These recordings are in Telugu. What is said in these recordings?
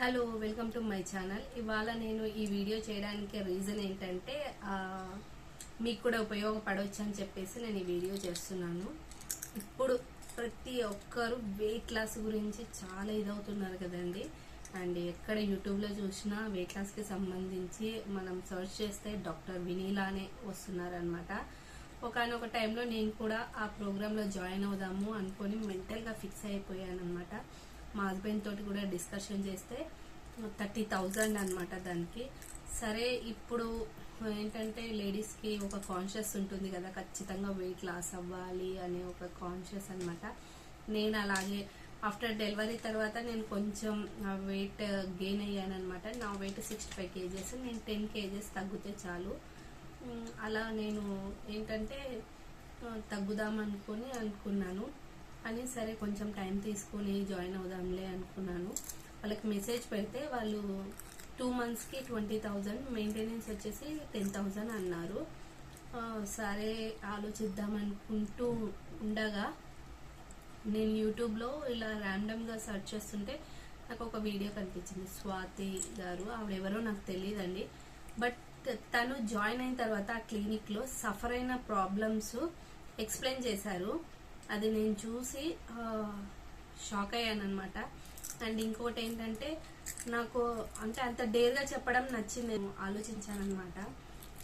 Hello welcome to my channel. ఇవాళ నేను ఈ వీడియో చేయడానికి రీజన్ ఏంటంటే మీకు కూడా ఉపయోగపడవచ్చు అని చెప్పేసి నేను ఈ వీడియో చేస్తున్నాను. ఇప్పుడు ప్రతి ఒక్కరు వెయిట్ లాస్ గురించి చాలా ఇదవుతున్నారు కదండి. అండ్ ఎక్కడ యూట్యూబ్లో చూసినా వెయిట్ లాస్కి సంబంధించి మనం సర్చ్ చేస్తే డాక్టర్ వినీలానే వస్తున్నారనమాట ఒకనొక టైంలో నేను కూడా ఆ ప్రోగ్రాంలో జాయిన్ అవుదాము అనుకొని మెంటల్గా ఫిక్స్ అయిపోయాను అనమాట మా హస్బెండ్ తోటి కూడా డిస్కషన్ చేస్తే థర్టీ థౌజండ్ అనమాట దానికి. సరే ఇప్పుడు ఏంటంటే లేడీస్కి ఒక కాన్షియస్ ఉంటుంది కదా ఖచ్చితంగా వెయిట్ లాస్ అవ్వాలి అనే ఒక కాన్షియస్ అనమాట నేను అలాగే ఆఫ్టర్ డెలివరీ తర్వాత నేను కొంచెం వెయిట్ గెయిన్ అయ్యాను అనమాట నా వెయిట్ సిక్స్టీ ఫైవ్ కేజెస్ నేను టెన్ కేజెస్ తగ్గితే చాలు. అలా నేను ఏంటంటే ఆ, తగ్గుదాం అనుకుని అనుకున్నాను. అని సరే కొంచెం టైం తీసుకొని జాయిన్ అవుదాంలే అనుకున్నాను. వాళ్ళకి మెసేజ్ పెడితే వాళ్ళు టూ మంత్స్కి ట్వంటీ థౌజండ్ మెయింటెనెన్స్ వచ్చేసి టెన్ థౌజండ్ అన్నారు. సరే ఆలోచిద్దాం అనుకుంటూ ఉండగా నేను యూట్యూబ్లో ఇలా ర్యాండమ్గా సెర్చ్ చేస్తుంటే నాకు ఒక వీడియో కనిపించింది స్వాతి గారు. ఆవిడెవరో నాకు తెలియదండి. బట్ తను జాయిన్ అయిన తర్వాత ఆ క్లినిక్లో సఫర్ అయిన ప్రాబ్లమ్స్ ఎక్స్ప్లెయిన్ చేశారు. అది నేను చూసి షాక్ అయ్యాను అనమాట అండ్ ఇంకోటి ఏంటంటే నాకు అంటే అంత డేర్గా చెప్పడం నచ్చింది. నేను ఆలోచించాను అనమాట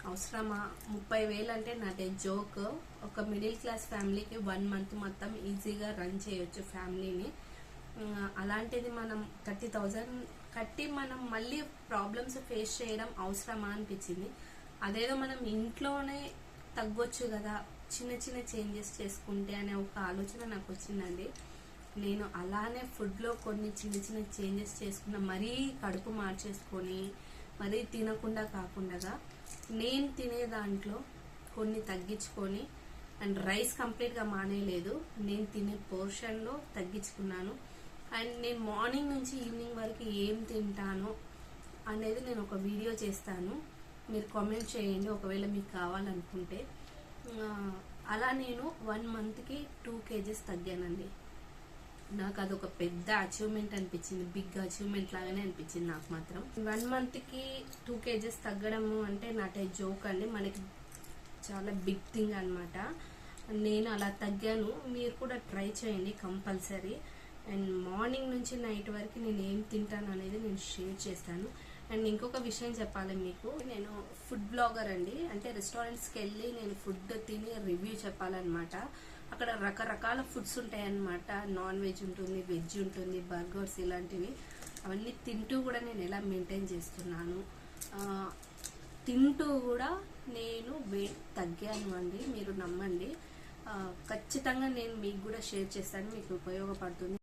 అవసరమా? ముప్పై వేలు అంటే నాటే జోక్. ఒక మిడిల్ క్లాస్ ఫ్యామిలీకి వన్ మంత్ మొత్తం ఈజీగా రన్ చేయొచ్చు ఫ్యామిలీని. అలాంటిది మనం థర్టీ థౌజండ్ కట్టి మనం మళ్ళీ ప్రాబ్లమ్స్ ఫేస్ చేయడం అవసరమా అనిపించింది. అదేదో మనం ఇంట్లోనే తగ్గొచ్చు కదా. చిన్న చిన్న చేంజెస్ చేసుకుంటే అనే ఒక ఆలోచన నాకు వచ్చిందండి. నేను అలానే ఫుడ్లో కొన్ని చిన్న చిన్న చేంజెస్ చేసుకున్న మరీ కడుపు మార్చేసుకొని మరీ తినకుండా కాకుండా నేను తినే దాంట్లో కొన్ని తగ్గించుకొని అండ్ రైస్ కంప్లీట్గా మానేయలేదు. నేను తినే పోర్షన్లో తగ్గించుకున్నాను. అండ్ నేను మార్నింగ్ నుంచి ఈవినింగ్ వరకు ఏం తింటానో అనేది నేను ఒక వీడియో చేస్తాను. మీరు కామెంట్ చేయండి. ఒకవేళ మీకు కావాలనుకుంటే అలా నేను వన్ మంత్కి టూ కేజెస్ తగ్గానండి. నాకు అదొక పెద్ద అచీవ్మెంట్ అనిపించింది బిగ్ అచీవ్మెంట్ లాగానే అనిపించింది నాకు మాత్రం. వన్ మంత్కి టూ కేజెస్ తగ్గడము అంటే నాటే జోక్ అండి. మనకి చాలా బిగ్ థింగ్ అనమాట నేను అలా తగ్గాను. మీరు కూడా ట్రై చేయండి కంపల్సరీ అండ్ మార్నింగ్ నుంచి నైట్ వరకు నేను ఏం తింటాను అనేది నేను షేర్ చేస్తాను. అండ్ ఇంకొక విషయం చెప్పాలి మీకు. నేను ఫుడ్ బ్లాగర్ అండి. అంటే రెస్టారెంట్స్కి వెళ్ళి నేను ఫుడ్ తిని రివ్యూ చెప్పాలన్నమాట. అక్కడ రకరకాల ఫుడ్స్ ఉంటాయన్నమాట. నాన్ వెజ్ ఉంటుంది వెజ్ ఉంటుంది బర్గర్స్ ఇలాంటివి. అవన్నీ తింటూ కూడా నేను ఎలా మెయింటైన్ చేస్తున్నాను. తింటూ కూడా నేను వెయిట్ తగ్గాను అండి. మీరు నమ్మండి. ఖచ్చితంగా నేను మీకు కూడా షేర్ చేస్తాను. మీకు ఉపయోగపడుతుంది.